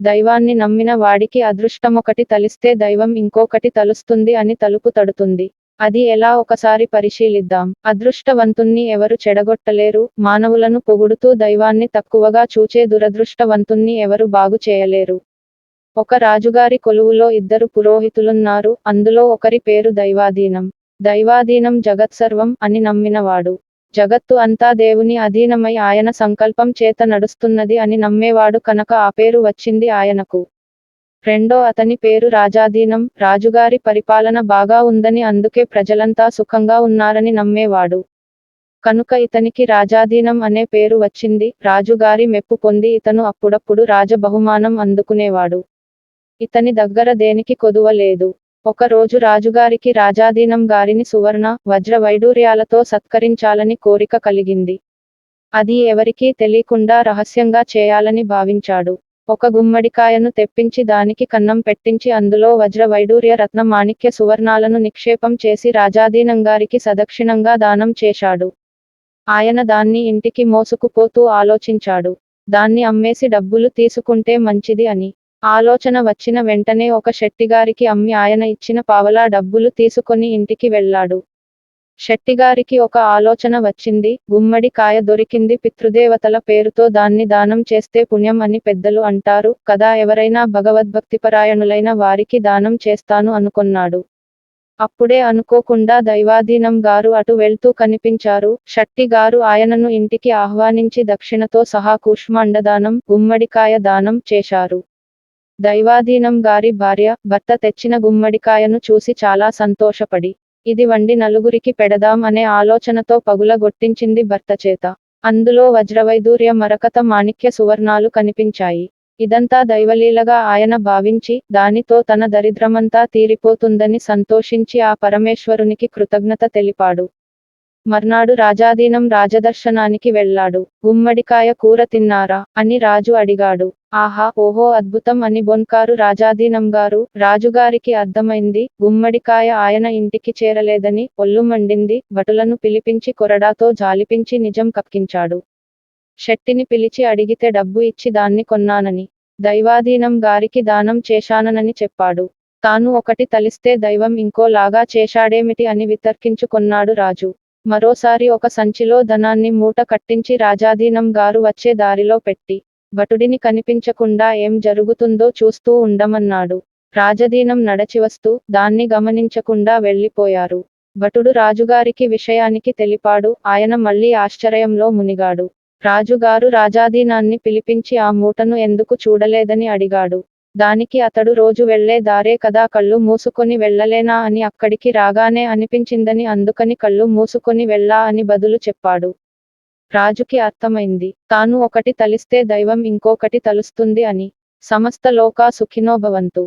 దైవాన్ని నమ్మిన వాడికి అదృష్టమొకటి తలిస్తే దైవం ఇంకొకటి తలుస్తుంది అని తలుపు తడుతుంది. అది ఎలా ఒకసారి పరిశీలిద్దాం. అదృష్టవంతుణ్ణి ఎవరు చెడగొట్టలేరు మానవులను పొగుడుతూ దైవాన్ని తక్కువగా చూచే దురదృష్టవంతుణ్ణి ఎవరు బాగు చేయలేరు. ఒక రాజుగారి కొలువులో ఇద్దరు పురోహితులున్నారు అందులో ఒకరి పేరు దైవాధీనం. దైవాధీనం జగత్సర్వం అని నమ్మినవాడు. జగత్తు అంతా దేవుని అధీనమై ఆయన సంకల్పం చేత నడుస్తున్నది అని నమ్మేవాడు కనుక ఆ పేరు వచ్చింది ఆయనకు. రెండో అతని పేరు రాజాధీనం రాజుగారి పరిపాలన బాగా ఉందని అందుకే ప్రజలంతా సుఖంగా ఉన్నారని నమ్మేవాడు. కనుక ఇతనికి రాజాధీనం అనే పేరు వచ్చింది రాజుగారి మెప్పు పొంది ఇతను అప్పుడప్పుడు రాజ బహుమానం అందుకునేవాడు. ఇతని దగ్గర దేనికి కొదువ లేదు. ఒక రోజు రాజుగారికి రాజాధీనం గారిని సువర్ణ వజ్ర వైడూర్యాలతో సత్కరించాలని కోరిక కలిగింది. అది ఎవరికీ తెలియకుండా రహస్యంగా చేయాలని భావించాడు. ఒక గుమ్మడికాయను తెప్పించి దానికి కన్నం పెట్టించి అందులో వజ్ర వైడూర్య రత్న మాణిక్య సువర్ణాలను నిక్షేపం చేసి రాజాధీనంగారికి సదక్షిణంగా దానం చేశాడు. ఆయన దాన్ని ఇంటికి మోసుకుపోతూ ఆలోచించాడు. దాన్ని అమ్మేసి డబ్బులు తీసుకుంటే మంచిది అని. ఆలోచన వచ్చిన వెంటనే ఒక శెట్టిగారికి అమ్మి ఆయన ఇచ్చిన పావలా డబ్బులు తీసుకొని ఇంటికి వెళ్ళాడు. శెట్టిగారికి ఒక ఆలోచన వచ్చింది గుమ్మడి కాయ దొరికింది పితృదేవతల పేరుతో దాన్ని దానం చేస్తే పుణ్యం అని పెద్దలు అంటారు కదా ఎవరైనా భగవద్భక్తిపరాయణులైన వారికి దానం చేస్తాను అనుకున్నాడు. అప్పుడే అనుకోకుండా దైవాధీనం గారు అటు వెళ్తూ కనిపించారు షట్టి గారు ఆయనను ఇంటికి ఆహ్వానించి దక్షిణతో సహా కూష్మాండదానం గుమ్మడికాయ దానం చేశారు. దైవాధీనం గారి భార్య భర్త తెచ్చిన గుమ్మడికాయను చూసి చాలా సంతోషపడి ఇది వండి నలుగురికి పెడదాం అనే ఆలోచనతో పగులగొట్టించింది భర్త చేత. అందులో వజ్రవైదూర్య మరకత మాణిక్య సువర్ణాలు కనిపించాయి. ఇదంతా దైవలీలగా ఆయన భావించి దానితో తన దరిద్రమంతా తీరిపోతుందని సంతోషించి ఆ పరమేశ్వరునికి కృతజ్ఞత తెలిపాడు. మర్నాడు రాజాధీనం రాజదర్శనానికి వెళ్ళాడు. గుమ్మడికాయ కూర తిన్నారా? అని రాజు అడిగాడు. ఆహా ఓహో అద్భుతం అని బొన్కారు రాజాధీనం గారు. రాజుగారికి అర్థమైంది గుమ్మడికాయ ఆయన ఇంటికి చేరలేదని ఒళ్ళు మండింది భటులను పిలిపించి కొరడాతో జాలిపించి నిజం కక్కించాడు. శెట్టిని పిలిచి అడిగితే డబ్బు ఇచ్చి దాన్ని కొన్నానని. దైవాధీనం గారికి దానం చేశాననని చెప్పాడు. తాను ఒకటి తలిస్తే దైవం ఇంకోలాగా చేశాడేమిటి అని వితర్కించుకొన్నాడు రాజు. మరోసారి ఒక సంచిలో ధనాన్ని మూట కట్టించి రాజాధీనం గారు వచ్చే దారిలో పెట్టి భటుడిని కనిపించకుండా ఏం జరుగుతుందో చూస్తూ ఉండమన్నాడు. రాజధీనం నడచివస్తూ దాన్ని గమనించకుండా వెళ్ళిపోయారు. భటుడు రాజుగారికి విషయానికి తెలిపాడు. ఆయన మళ్ళీ ఆశ్చర్యంలో మునిగాడు. రాజుగారు రాజాధీనాన్ని పిలిపించి ఆ మూటను ఎందుకు చూడలేదని అడిగాడు. దానికి అతడు రోజు వెళ్ళే దారే కదా కళ్ళు మూసుకొని వెళ్ళలేనా అని అక్కడికి రాగానే అనిపించిందని అందుకని కళ్ళు మూసుకొని వెళ్ళా అని బదులు చెప్పాడు. రాజుకి అర్థమైంది. తాను ఒకటి తలిస్తే దైవం ఇంకొకటి తలుస్తుంది అని. సమస్త లోకా సుఖినో భవంతు